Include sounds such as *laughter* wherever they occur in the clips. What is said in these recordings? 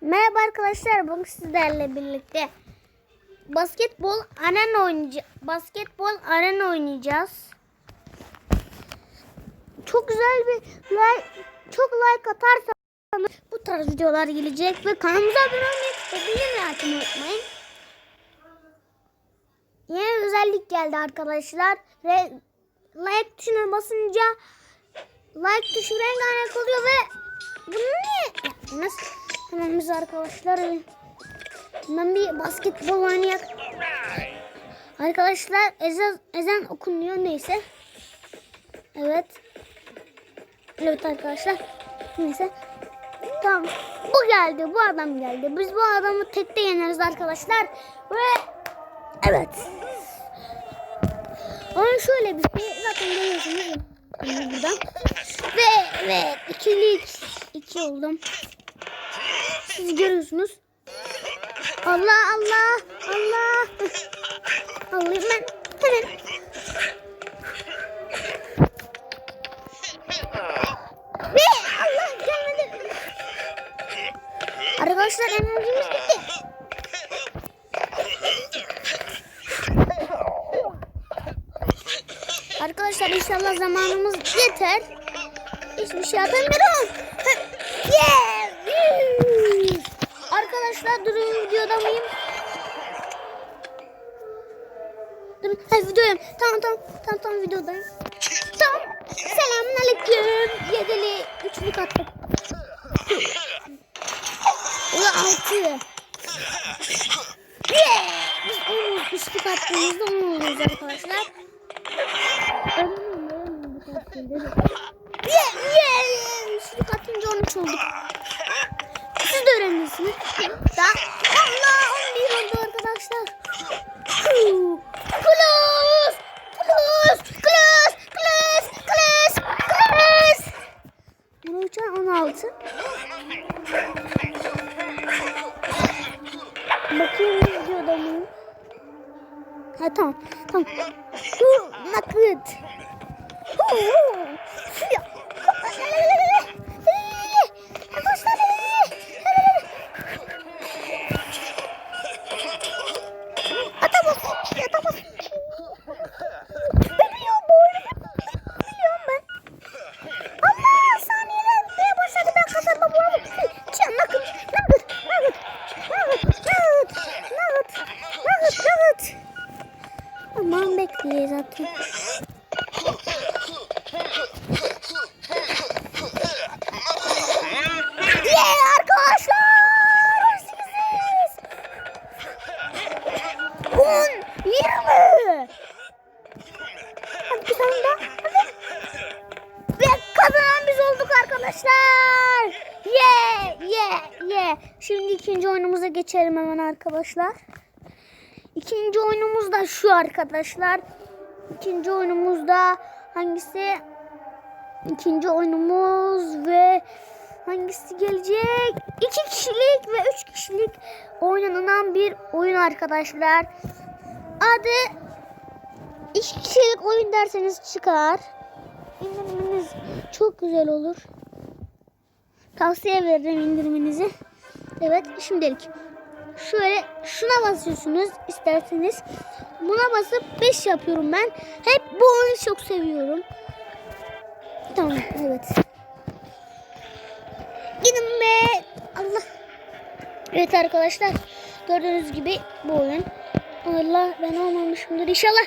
Merhaba arkadaşlar. Bugün sizlerle birlikte basketbol arena oynayacağız. Basketbol arena oynayacağız. Çok güzel bir like, çok like atarsanız bu tarz videolar gelecek ve kanalımıza abone olmayı ve bildirim açmayı unutmayın. Yeni özellik geldi arkadaşlar ve like tuşuna basınca like tuşu rengarenk oluyor ve biz arkadaşlar. Ben bir basketbol oynayak arkadaşlar ezan, ezan okunuyor neyse. Evet. Evet arkadaşlar neyse. Tamam bu geldi bu adam geldi. Biz bu adamı tekte yeneriz arkadaşlar. Ve evet. Ama şöyle bir şey zaten görüyorsunuz buradan. Ve ve ikilik iki oldum siz görüyorsunuz Allah Allah Allah Alayım ben hemen ve Allah gelmedi Arkadaşlar enerjimiz bitti Arkadaşlar inşallah zamanımız yeter. Hiçbir şey yapamıyorum. Yeah! Arkadaşlar durun videoda mıyım? Durun. Ha, videodayım. Tamam tamam. Tamam tamam videodayım. Tamam. Selamun aleyküm. Yedili üçlük attık. Ulan altı. Yeah! Biz onu üçlük attığımızda onu oluyoruz arkadaşlar. Yeah, yeah. Üçlük atınca 13 olduk. Öğrenirsiniz. Da Allah 11 oldu arkadaşlar. Close! Close! Close! Close! Close! Close! Bunu uçan 16. Bakayım videoda mı? Ha tamam. Tamam. Hu, nakit. Hu, Aman bekliyor zaten. Yeah arkadaşlar. Siziz. 10, 20. Hadi bir biz olduk arkadaşlar. Yeah, yeah, yeah. Şimdi ikinci oyunumuza geçelim hemen arkadaşlar. İkinci oyunumuz da şu arkadaşlar. İkinci oyunumuz da hangisi? İkinci oyunumuz ve hangisi gelecek? İki kişilik ve üç kişilik oynanan bir oyun arkadaşlar. Adı iki kişilik oyun derseniz çıkar. İndirmeniz çok güzel olur. Tavsiye veririm indirmenizi. Evet şimdilik. Şöyle şuna basıyorsunuz isterseniz. Buna basıp 5 yapıyorum ben. Hep bu oyunu çok seviyorum. Tamam evet. Gidin be. Allah. Evet arkadaşlar. Gördüğünüz gibi bu oyun. Allah ben olmamışımdır inşallah.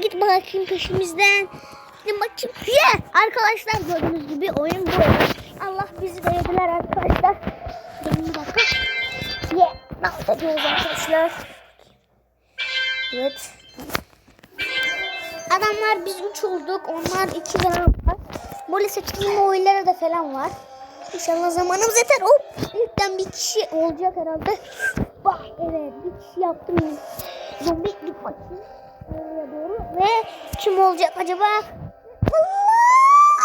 Git bakayım peşimizden. Gidin bakayım. Yeah! Arkadaşlar gördüğünüz gibi oyun bu. Allah bizi de yediler arkadaşlar. Benim bir dakika. Yeah! Nasıl ediyoruz arkadaşlar? Evet. Adamlar biz 3 olduk. Onlar 2 falan var. Böyle seçtiğim oyunlara da falan var. İnşallah zamanımız yeter. Hop! İlkten bir kişi olacak herhalde. Bak evet bir kişi yaptım. Zombi git bakayım. Oraya doğru. Ve kim olacak acaba? Allah!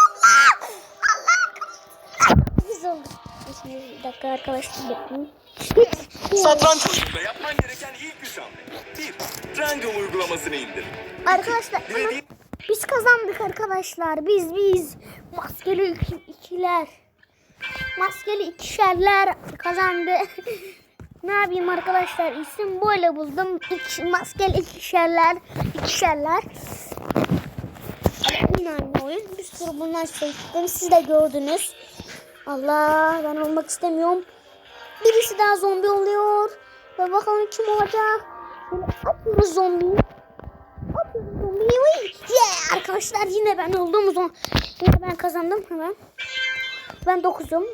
Allah! Allah! Biz olduk. Bir dakika arkadaşlar bekleyin. Satranç oyununda yapman gereken ilk üç hamle. Bir, Triangle uygulamasını indir. Arkadaşlar ama Dilediğin biz kazandık arkadaşlar. Biz biz. Maskeli iki- ikiler. maskeli ikişerler kazandı. *laughs* ne yapayım arkadaşlar isim böyle buldum. İki, maskeli ikişerler ikişerler. Yine aynı oyun. Bir sürü bundan çektim. Siz de gördünüz. Allah ben olmak istemiyorum. Birisi daha zombi oluyor. Ve bakalım kim olacak. Böyle atıyoruz zombiyi. Atıyoruz zombiyi. Yeah! Arkadaşlar yine ben oldum. o zaman. Yine ben kazandım hemen. Ben dokuzum.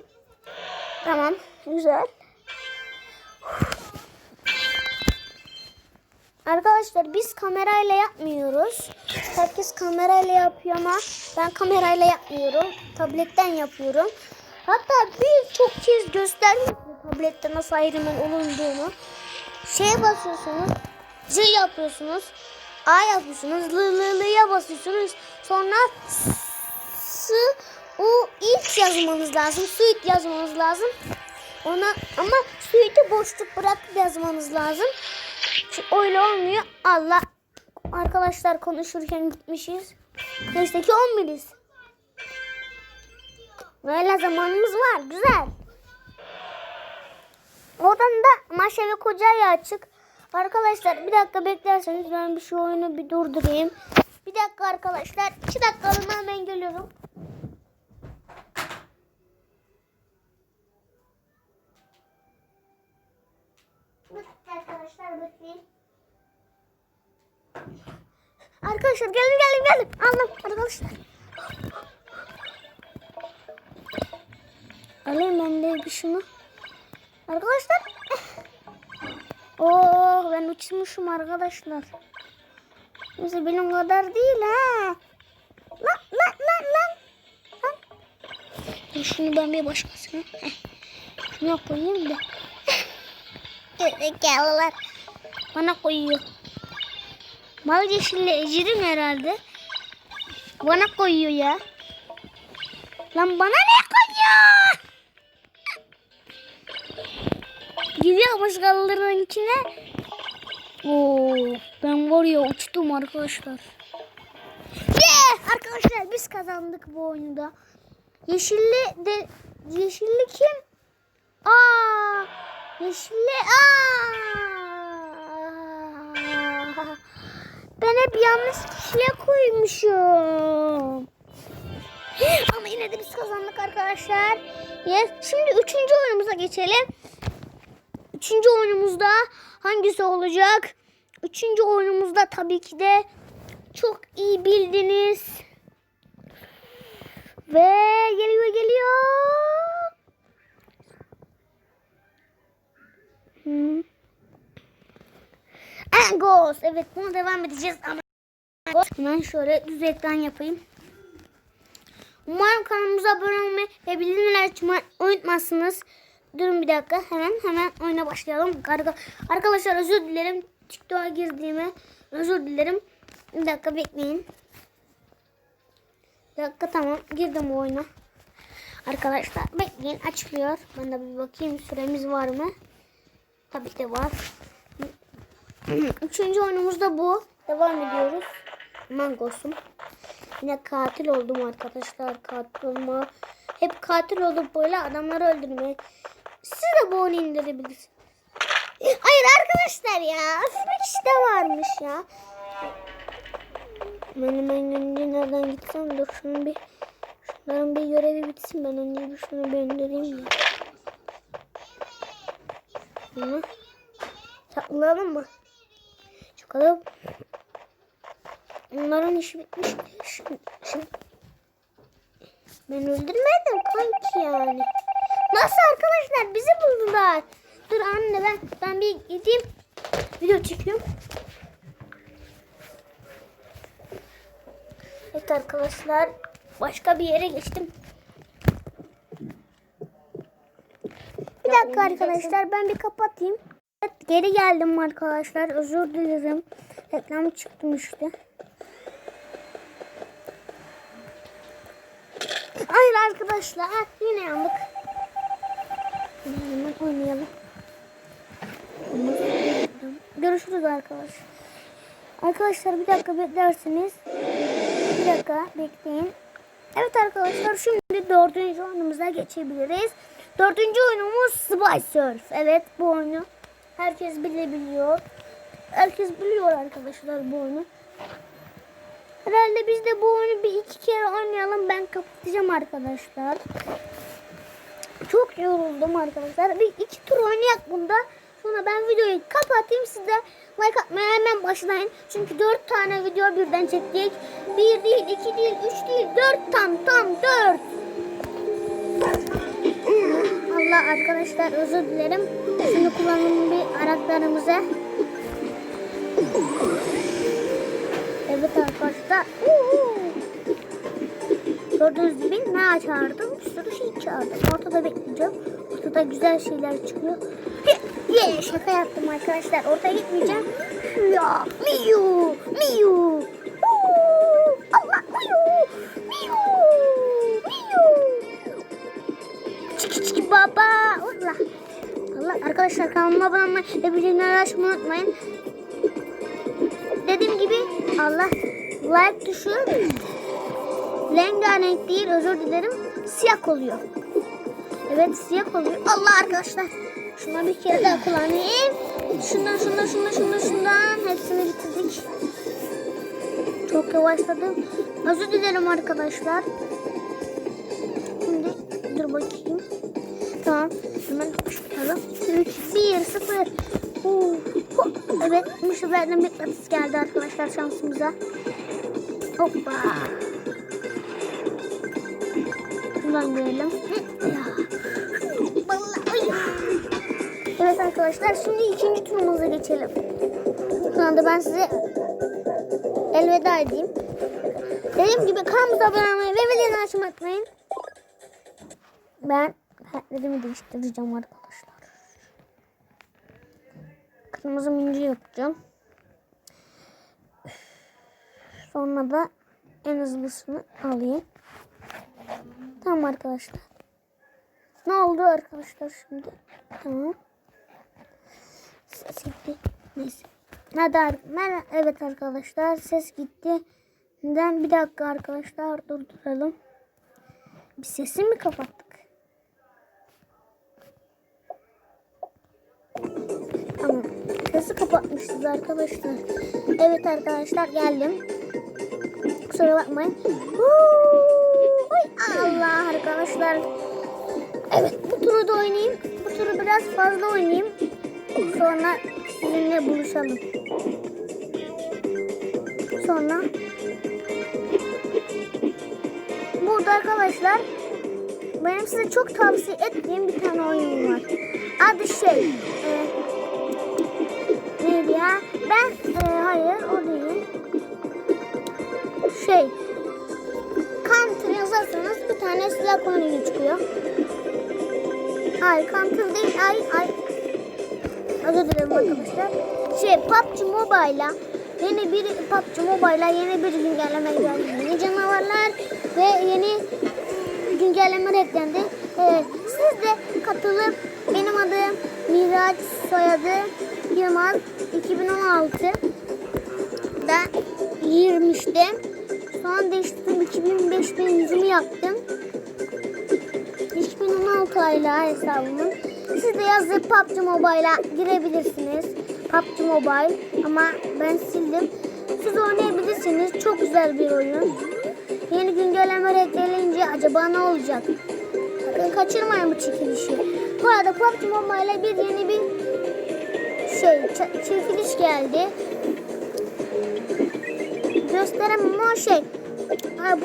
Tamam. Güzel. Arkadaşlar biz kamerayla yapmıyoruz. Herkes kamerayla yapıyor ama ben kamerayla yapmıyorum. Tabletten yapıyorum. Hatta birçok kez gösterdim size tablette nasıl ayrımın olunduğunu. Şeye basıyorsunuz. Z yapıyorsunuz. A yapıyorsunuz. L, L, L'ye basıyorsunuz. Sonra S, U ilk yazmanız lazım. Suit yazmanız lazım. Ona ama suite'i boşluk bırakıp yazmanız lazım. Çünkü öyle olmuyor. Allah. Arkadaşlar konuşurken gitmişiz. Neyse ki 11'iz. Böyle zamanımız var. Güzel. Oradan da Maşa ve Koca'ya açık. Arkadaşlar bir dakika beklerseniz ben bir şu oyunu bir durdurayım. Bir dakika arkadaşlar. 2 dakikalığına hemen geliyorum. Arkadaşlar bekleyin. Arkadaşlar gelin gelin gelin. Aldım arkadaşlar. Alayım ben de bir şunu. Arkadaşlar. *laughs* Oh ben uçmuşum arkadaşlar. Neyse benim kadar değil ha. Lan lan lan lan. Lan. Şunu ben bir başkasına. *laughs* Heh. Şuna koyayım da. *laughs* Gerizekalılar. Bana koyuyor. Mavi yeşille ecirim herhalde. Bana koyuyor ya. Lan bana ne Gidiyor başkalarının içine. Oo, ben var ya uçtum arkadaşlar. Yeah! Arkadaşlar biz kazandık bu oyunda. Yeşilli de yeşilli kim? Aa! Yeşilli aa! Ben hep yanlış kişiye koymuşum. Ama yine de biz kazandık arkadaşlar. Yes. Şimdi üçüncü oyunumuza geçelim. Üçüncü oyunumuzda hangisi olacak? Üçüncü oyunumuzda tabii ki de çok iyi bildiniz. Ve geliyor geliyor. Hmm. Angos. Evet buna devam edeceğiz ama hemen şöyle düz ekran yapayım. Umarım kanalımıza abone olmayı ve bildirimleri açmayı unutmazsınız. Durun bir dakika hemen hemen oyuna başlayalım. Arka- Arkadaşlar özür dilerim. TikTok'a girdiğime özür dilerim. Bir dakika bekleyin. Bir dakika tamam girdim bu oyuna. Arkadaşlar bekleyin açılıyor. Ben de bir bakayım süremiz var mı? Tabii de var. *clears throat* Üçüncü oyunumuz da bu. Devam ediyoruz. Mangosum. Yine katil oldum arkadaşlar. Katil olma. Hep katil olup böyle adamları öldürmeye. Siz de bu oyunu indirebilirsiniz. Hayır arkadaşlar ya. İşte varmış ya. Benim ben önce nereden gitsem dur şunu bir şunların bir görevi bitsin ben önce bir şunu bir indireyim ya. Bunu saklayalım mı? Çıkalım. Onların işi bitmiş. Şimdi, şimdi. Ben öldürmedim kanki yani. Nasıl arkadaşlar bizi buldular. Dur anne ben ben bir gideyim. Video çekiyorum. Evet arkadaşlar başka bir yere geçtim. Bir dakika arkadaşlar ben bir kapatayım. Evet, geri geldim arkadaşlar. Özür dilerim. Reklam çıkmıştı. Hayır arkadaşlar yine yandık. Hemen oynayalım. Görüşürüz arkadaşlar. Arkadaşlar bir dakika beklersiniz. Bir dakika bekleyin. Evet arkadaşlar şimdi dördüncü oyunumuza geçebiliriz. Dördüncü oyunumuz Spy Surf. Evet bu oyunu herkes bilebiliyor. Herkes biliyor arkadaşlar bu oyunu. Herhalde biz de bu oyunu bir iki kere oynayalım. Ben kapatacağım arkadaşlar. Yoruldum arkadaşlar. Bir iki tur oynayak bunda. Sonra ben videoyu kapatayım. Siz de like atmaya hemen başlayın. Çünkü dört tane video birden çektik. Bir değil, iki değil, üç değil, dört tam tam dört. Allah arkadaşlar özür dilerim. Şimdi kullanalım bir araçlarımıza. Evet arkadaşlar. Uhu. Gördüğünüz gibi ne çağırdım? Bir sürü şey çağırdım. Ortada bekleyeceğim. Ortada güzel şeyler çıkıyor. Ye, şaka yaptım arkadaşlar. Ortaya gitmeyeceğim. Ya, miyu, miyu. Allah, miyu, miyu, miyu. Çiki çiki baba. Allah. Allah arkadaşlar kanalıma abone olmayı ve bildirimleri açmayı unutmayın. Dediğim gibi Allah like tuşu rengarenk değil özür dilerim siyah oluyor. Evet siyah oluyor. Allah arkadaşlar. Şuna bir kere daha kullanayım. Şundan şundan şundan şundan şundan hepsini bitirdik. Çok yavaşladım. Özür dilerim arkadaşlar. Şimdi dur bakayım. Tamam. Hemen tutalım. 3, 1, 0. Uh. Evet. Seferden bir atış geldi arkadaşlar şansımıza. Hoppa. Vallahi. Evet arkadaşlar şimdi ikinci turumuza geçelim. Şu anda ben size elveda edeyim. Dediğim gibi kanalımıza abone olmayı ve videoyu açmayı unutmayın. Ben hatlerimi değiştireceğim arkadaşlar. Kırmızı minci yapacağım. Sonra da en hızlısını alayım. Tamam arkadaşlar. Ne oldu arkadaşlar şimdi? Tamam. Ses gitti. Neyse. Hadi mer- evet arkadaşlar ses gitti. Neden? Bir dakika arkadaşlar durduralım. Bir sesi mi kapattık? Tamam. Sesi kapatmışız arkadaşlar. Evet arkadaşlar geldim. Kusura bakmayın. Huu, Allah arkadaşlar. Evet bu turu da oynayayım. Bu turu biraz fazla oynayayım. Sonra sizinle buluşalım. Sonra burada arkadaşlar benim size çok tavsiye ettiğim bir tane oyun var. Adı şey e, neydi ya? Ben e, hayır o değil. Şey tane silah oyunu çıkıyor. Ay Counter değil ay ay. Özür dilerim arkadaşlar. Şey PUBG Mobile'a yeni bir PUBG Mobile'a yeni bir güncelleme geldi. Yeni canavarlar ve yeni güncellemeler eklendi. Ee, siz de katılıp benim adım Miraç soyadı Yılmaz 2016 ben 20'ştim. Sonra değiştirdim 2005'te yüzümü yaptım. 2016 ayla hesabımın. Siz de yazıp PUBG Mobile'a girebilirsiniz. PUBG Mobile ama ben sildim. Siz oynayabilirsiniz. Çok güzel bir oyun. Yeni güncelleme eklenince acaba ne olacak? Bakın kaçırmayın bu çekilişi. Bu arada PUBG Mobile'e bir yeni bir şey çekiliş geldi. Gösteremem ama şey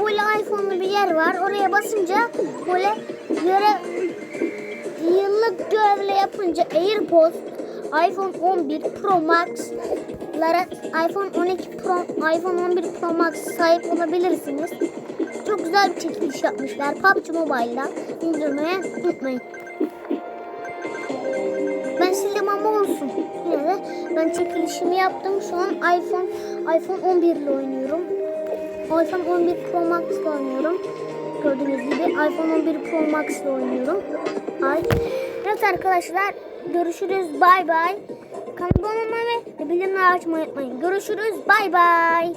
böyle iPhone'lu bir yer var. Oraya basınca böyle göre yıllık görevle yapınca AirPods iPhone 11 Pro Max'lara iPhone 12 Pro iPhone 11 Pro Max sahip olabilirsiniz. Çok güzel bir çekiliş yapmışlar. PUBG Mobile'da indirmeye unutmayın. Ben sildim ama olsun. Yine de ben çekilişimi yaptım. Şu an iPhone iPhone 11 ile oynuyorum. iPhone 11 Pro Max ile oynuyorum. Gördüğünüz gibi iPhone 11 Pro Max ile oynuyorum. Ay. Evet arkadaşlar görüşürüz. Bay bay. Kanalıma ve bildirimleri açmayı unutmayın. Görüşürüz. Bay bay.